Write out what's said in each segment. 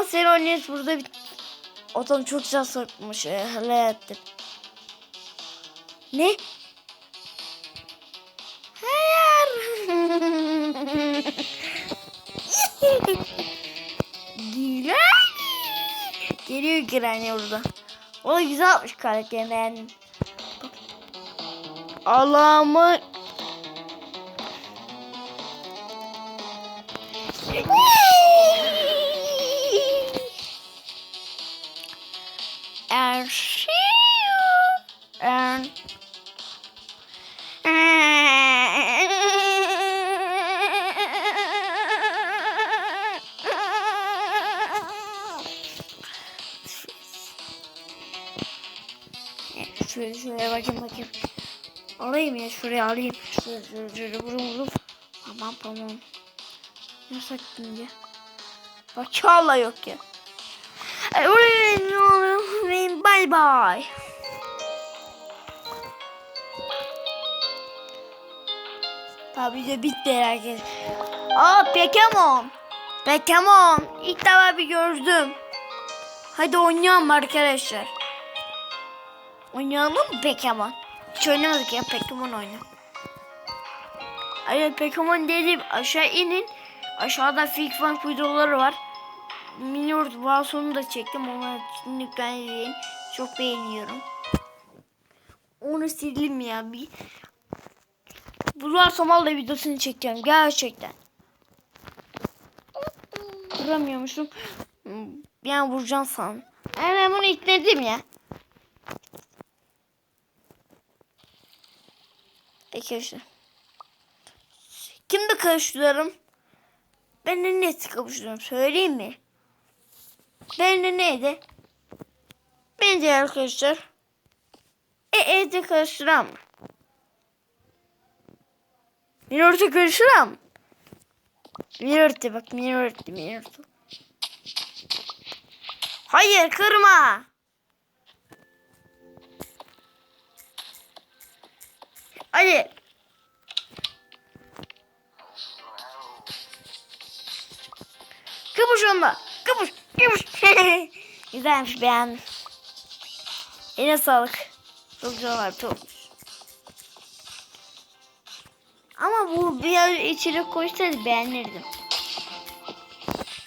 zaman seni oynayız burada bir... Adam çok güzel sokmuş. E, hele ettim. Ne? Hayır. Gülay. Geliyor Granny orada. O güzel yapmış karakterini beğendim. Allah'ımı And see you. And Şöyle şuraya bakayım bakayım. Alayım ya şuraya alayım. Şöyle şöyle, şöyle vurum vurum. Tamam tamam. Ne sattın ya? Bak çağla yok ya. Bye bye. Tabii de bitti herkes. Aa Pokemon. Pokemon. İlk defa bir gördüm. Hadi oynayalım arkadaşlar. Oynayalım mı Pokemon? Hiç oynamadık ya Pokemon oyunu. Evet Pokemon dedim aşağı inin. Aşağıda Fig Fang videoları var. Minior Valson'u da çektim. Onu lütfen izleyin. Çok beğeniyorum. Onu sildim ya. Bir Bularsam da videosunu çekeceğim. Gerçekten. Vuramıyormuşum. An vuracağım sandım. Yani ben bunu itledim ya. Arkadaşlar. Kimle karıştırıyorum? Ben de net kavuşturuyorum. Söyleyeyim mi? Ben de neydi? De arkadaşlar. E evde karıştıram? Minörte karıştıram? Minörte bak minörte minörte. Hayır kırma. Hadi. Kıpış onunla. Kıpış. Kıpış. Güzelmiş beğendim. Eline sağlık. Çok güzel. Çok. Ama bu biraz içine koysaydı beğenirdim.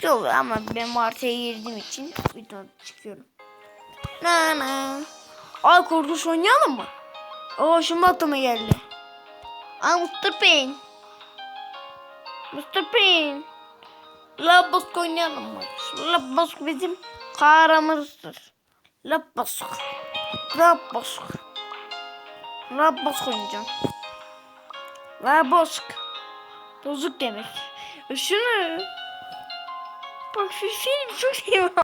Yok ama ben Martı'ya girdiğim için video çıkıyorum. Na na. Ay kurduş oynayalım mı? Oo şimdi aklıma geldi. Aa Mr. Pain. Mr. Pain. Labask oynayalım mı? Labask bizim kahramanımızdır. Labask. Labask. Labask oynayacağım. Labask. Bozuk demek. Şunu. Bak şu film çok iyi.